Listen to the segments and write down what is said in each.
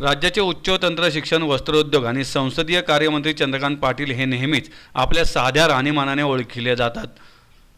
राज्याचे उच्च तंत्र शिक्षण वस्त्रोद्योग आणि संसदीय कार्यमंत्री चंद्रकांत पाटील हे नेहमीच आपल्या साध्या राहणीमानाने ओळखले जातात.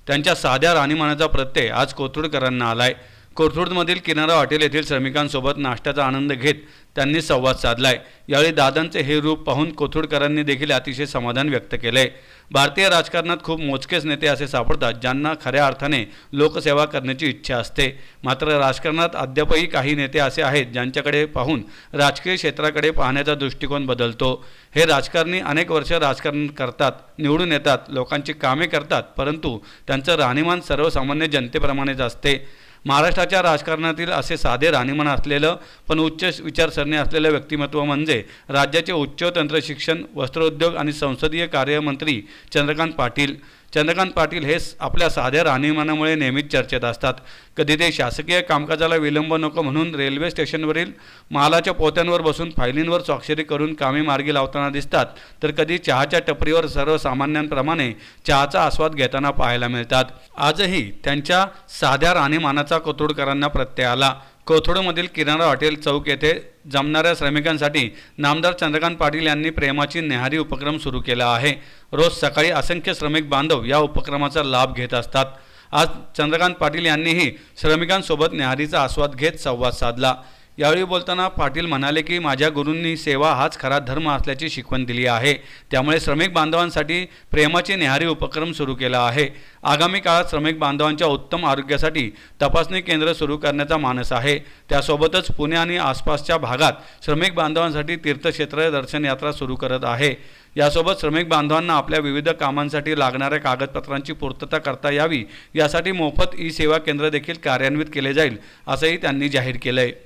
त्यांच्या साध्या राहणीमानाचा प्रत्यय आज कोथरूडकरांना आहे कोथरूडमधील किनारा हॉटेल येथील श्रमिकांसोबत नाश्त्याचा आनंद घेत त्यांनी संवाद साधलाय. यावेळी दादांचे हे रूप पाहून कोथरूडकरांनी देखील अतिशय समाधान व्यक्त केलंय. भारतीय राजकारणात खूप मोजकेच नेते असे सापडतात ज्यांना खऱ्या अर्थाने लोकसेवा करण्याची इच्छा असते. मात्र राजकारणात अद्यापही काही नेते असे आहेत ज्यांच्याकडे पाहून राजकीय क्षेत्राकडे पाहण्याचा दृष्टिकोन बदलतो. हे राजकारणी अनेक वर्ष राजकारण करतात निवडून येतात लोकांची कामे करतात परंतु त्यांचं राहणीमान सर्वसामान्य जनतेप्रमाणेच असते. महाराष्ट्राच्या राजकारणातील असे साधे राहणीमान असलेलं पण उच्च विचारसरणी असलेलं व्यक्तिमत्व म्हणजे राज्याचे उच्च तंत्र शिक्षण वस्त्रोद्योग आणि संसदीय कार्यमंत्री चंद्रकांत पाटील. चंद्रकांत पाटील हे आपल्या साध्या राहणीमानामुळे नेहमीच चर्चेत असतात. कधी ते शासकीय कामकाजाला विलंब नको म्हणून रेल्वे स्टेशनवरील मालाच्या पोत्यांवर बसून फायलींवर स्वाक्षरी करून कामे मार्गी लावताना दिसतात तर कधी चहाच्या टपरीवर सर्वसामान्यांप्रमाणे चहाचा आस्वाद घेताना पाहायला मिळतात. आजही त्यांच्या साध्या राहणीमानाचा कोतुडकरांना प्रत्यय आला. कोथरूडमधील किनारा हॉटेल चौक येथे जमणाऱ्या श्रमिकांसाठी नामदार चंद्रकांत पाटील यांनी प्रेमाची न्याहारी उपक्रम सुरू केला आहे. रोज सकाळी असंख्य श्रमिक बांधव या उपक्रमाचा लाभ घेत असतात. आज चंद्रकांत पाटील यांनीही श्रमिकांसोबत न्याहारीचा आस्वाद घेत संवाद साधला. यावेळी बोलताना पाटील म्हणाले की माझ्या गुरूंनी सेवा हाच खरा धर्म असल्याची शिकवण दिली आहे. त्यामुळे श्रमिक बांधवांसाठी प्रेमाचे न्याहारी उपक्रम सुरू केला आहे. आगामी काळात श्रमिक बांधवांच्या उत्तम आरोग्यासाठी तपासणी केंद्र सुरू करण्याचा मानस आहे. त्यासोबतच पुणे आणि आसपासच्या भागात श्रमिक बांधवांसाठी तीर्थक्षेत्र दर्शन यात्रा सुरू करत आहे. यासोबत श्रमिक बांधवांना आपल्या विविध कामांसाठी लागणाऱ्या कागदपत्रांची पूर्तता करता यावी. यासाठी मोफत ई सेवा केंद्र देखील कार्यान्वित केले जाईल असंही त्यांनी जाहीर केलंय.